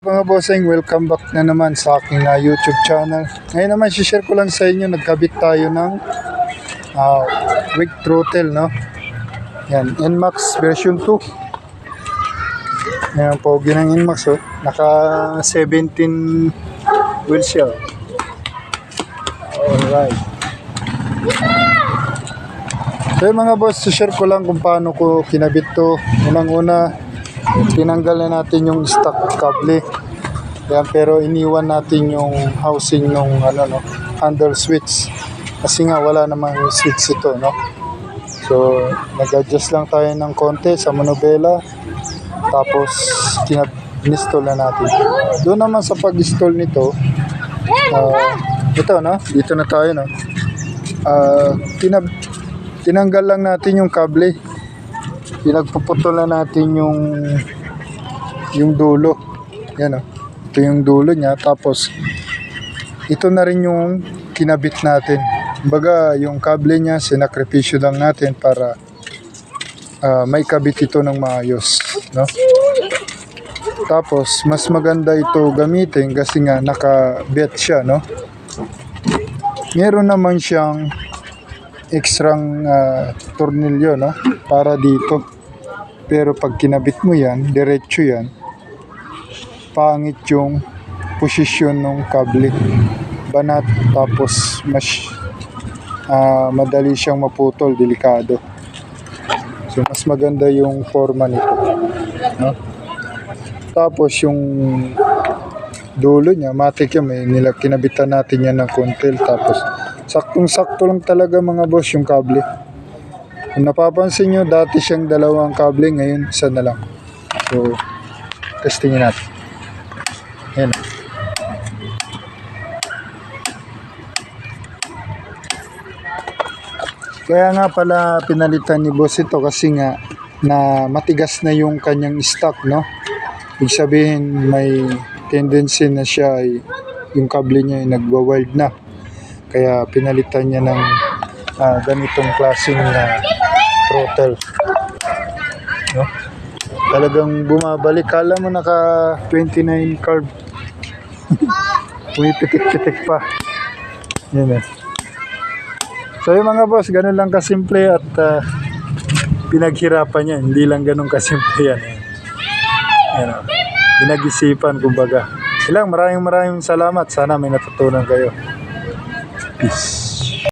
Mga bossing, welcome back na naman sa aking na YouTube channel. Ngayon naman, share ko lang sa inyo, nagkabit tayo ng ah, weak throttle, no? Yan, NMAX version 2. Yan, pogi ng NMAX, oh. Naka 17 wheels siya. oh. Alright. So mga boss, share ko lang kung paano ko kinabit to. Unang-una, tinanggal na natin yung stock cable. Yan, pero iniwan natin yung housing ng ano no, handle switch. Kasi nga wala namang switch ito, no. So, nag-adjust lang tayo ng konti sa manubela. Tapos kinab-install na natin. Doon naman sa pag-install nito, ah, ito no, dito na tayo no. Ah, tinab- tinanggal lang natin yung kable pinagpuputol na natin yung yung dulo. Yan o. Ito yung dulo niya. Tapos, ito na rin yung kinabit natin. Baga, yung kable niya, sinakripisyo lang natin para ah, may kabit ito ng maayos. No? Tapos, mas maganda ito gamitin kasi nga naka-bet siya, no? Meron naman siyang ekstrang ah, tornilyo, no? Para dito. Pero pag kinabit mo yan, diretso yan, pangit yung posisyon ng kable. Banat, tapos mas ah, madali siyang maputol, delikado. So, mas maganda yung forma nito. No? Tapos yung dulo niya, matik yan, may nila, kinabitan natin yan ng kontil. Tapos, saktong-sakto lang talaga mga boss yung kable. Kung napapansin nyo, dati siyang dalawang kable, ngayon isa na lang. So, testingin natin. Ayan. Kaya nga pala pinalitan ni boss ito kasi nga na matigas na yung kanyang stock, no? Ibig sabihin may tendency na siya ay yung kable niya ay nagwa-wild na. Kaya pinalitan niya ng ah, ganitong klaseng na throttle. No? Talagang bumabalik. Kala mo naka 29 carb. Pumipitik-pitik pa. Yan eh. So yung mga boss, ganun lang kasimple at ah, pinaghirapan niya. Hindi lang ganun kasimple yan. Eh. Yan oh. Pinag-isipan kumbaga. Ilang maraming maraming salamat. Sana may natutunan kayo. Peace.